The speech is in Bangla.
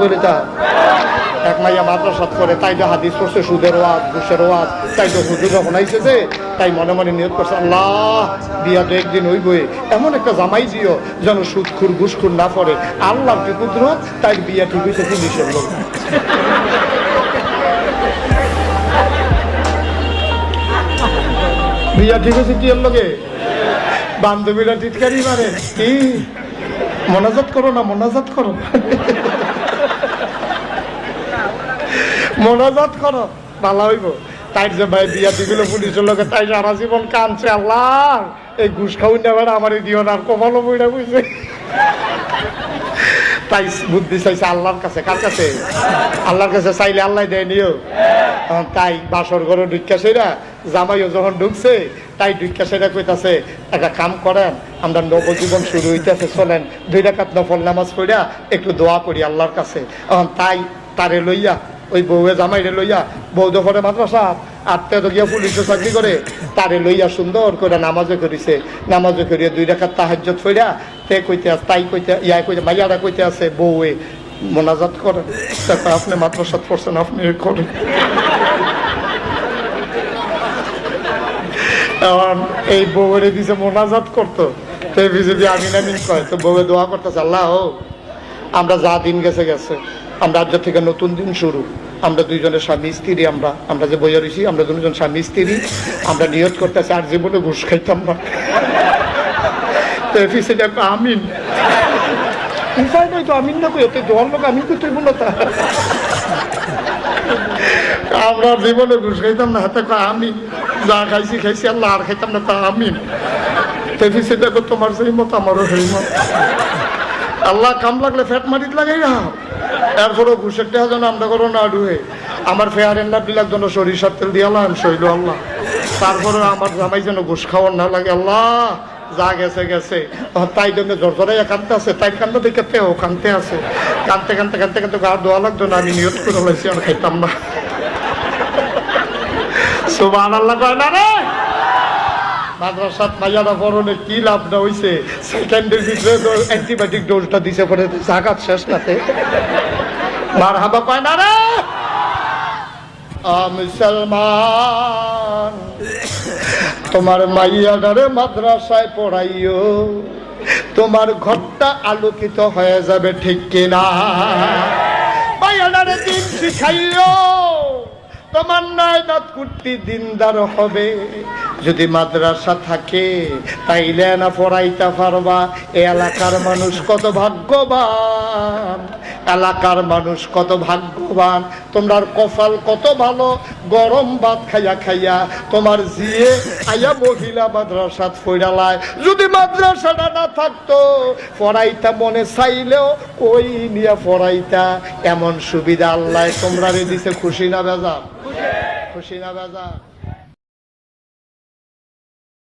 কইলে তা এক মাইয়া মাদ্রাসাত করে তাই তো হাদিস সুদের ওয়াজ তাই আইছে যে, তাই মনে মনে নিয়োগ করছে, আল্লাহ, বিয়া তো একদিন হইবই। এমন একটা জামাই দিও, যেন সুদখুর, ঘুষখুর না পড়ে। আল্লাহ কি কুদরত, তাই বিয়া ঠিক হয়েছে লোক। বিয়া ঠিক হয়েছে কি লোকে বান্ধবীরা টিটকারি মারে। কি? মনাজাত করো না, মনাজাত করো। মনাজাত করো, ভালো হইব। তাই যে ভাই বিয়া দিগুলো পুলিশের লোকে তাই সারা জীবন কানছে আল্লাহ! এই ঘুষ খাউন নেবার আমার দিও না কপালও বইটা বুঝছে তাই বুদ্ধি চাইছে আল্লাহর কাছে, কার কাছে? আল্লাহর কাছে চাইলে আল্লাহ দেয়, নিও। তাই বাসর ঘরে ঢুকা সেরা, জামাইও যখন ঢুকছে, তাই ঢুকা সেরা কইতাছে, একটা কাম করেন আমরা নবজীবন শুরু হইতেছে, চলেন, দুই রাকাত নফল নামাজ পড়িয়া একটু দোয়া করি আল্লাহর কাছে। তাই তারে লইয়া, ওই বউয়ে জামাইরে লইয়া, বউ দফরে মাদ্রাসা আটটা তো গিয়া পুলিশে চাকরি করে, তারে লইয়া সুন্দর করে নামাজে করিছে নামাজে করিয়া দুই রেখার তাহাজ্জত ফইরা তে কইতে আছে, তাই কইতে ইয়া কইতে, মাইয়ারা কইতে আছে, বউয়ে মোনাজাত করে। তারপর আপনি মাদ্রাসাত পড়ছেন, আপনি করেন। এই বউরে দিছে মোনাজাত করতো। তো যদি আমিন আমিন কয় তো বউয়ে দোয়া করতেছে, আল্লাহ ও, আমরা যা দিন গেছে গেছে, আমরা আজ থেকে নতুন দিন শুরু। আমরা দুইজনের স্বামী স্ত্রী আমরা আমরা যে বইয়া রয়েছি আমরা দুজন স্বামী স্ত্রী, আমরা নিয়ত করতেছি, আর জীবনে ঘুষ খাইতাম না। তো এফিসে দেখো আমিন। তো, আমিন না কই, এতে দোয়ার লোক, আমিন করতে বলো তা। আমরা জীবনে ঘুষ খাইতাম না হাতে আমিন, যা খাইছি খাইছি, আল্লাহ, আর খাইতাম না, তা আমিন। তো এফিসে দেখো তোমার সেই মত, আমারও সেই মত। আল্লাহ কাম লাগলে ফ্যাট মারিত লাগাই না। এরপরও ঘুষের টেহা যেন আমরা করো না ডুহে আমার ফেয়ার এন্ডার বিলাক যেন সরিষার তেল দিয়ে আল্লাহ শৈল আল্লাহ। তারপরে আমার জামাই যেন ঘুষ খাওয়ার না লাগে, আল্লাহ। যা গেছে গেছে। তাই জন্য জোর জোরাইয়া কানতে আছে, তাই কান্দে দেখে তেও কানতে আছে। কানতে কানতে কানতে কানতে গা দোয়া লাগতো না, আমি নিয়ত করে লাইছি, আর খাইতাম না। সুবাহ আল্লাহ কয় না রে? মাদ্রাসাত মাইয়ারা পরনে কি লাভ না হইছে? সেকেন্ডের ভিতরে অ্যান্টিবায়োটিক ডোজটা দিছে পরে জাগাত শেষ নাতে। মার হাবা কয়, না রে মুসলমান। তোমার মাইয়াডারে মাদ্রাসায় পড়াইও। তোমার ঘরটা আলোকিত হয়ে যাবে ঠিক কিনা? মাইয়াডারে দিন শিখাইও। তোমার নয় দাঁত কুর্তি দিনদার হবে। যদি মাদ্রাসা থাকে, তাইলে না পড়াইতে পারবা। এ এলাকার মানুষ কত ভাগ্যবান, এলাকার মানুষ কত ভাগ্যবান। তোমার কপাল কত ভালো, গরম ভাত খাইয়া খাইয়া তোমার জিয়ে আইয়া মহিলা মাদ্রাসাত ফইরালায় যদি মাদ্রাসাটা না থাকতো, পড়াইতা মনে চাইলেও ওই নিয়ে পড়াইতা। এমন সুবিধা আল্লাহ তোমরা দিছে। খুশি না বেজা খুশি। না বেজা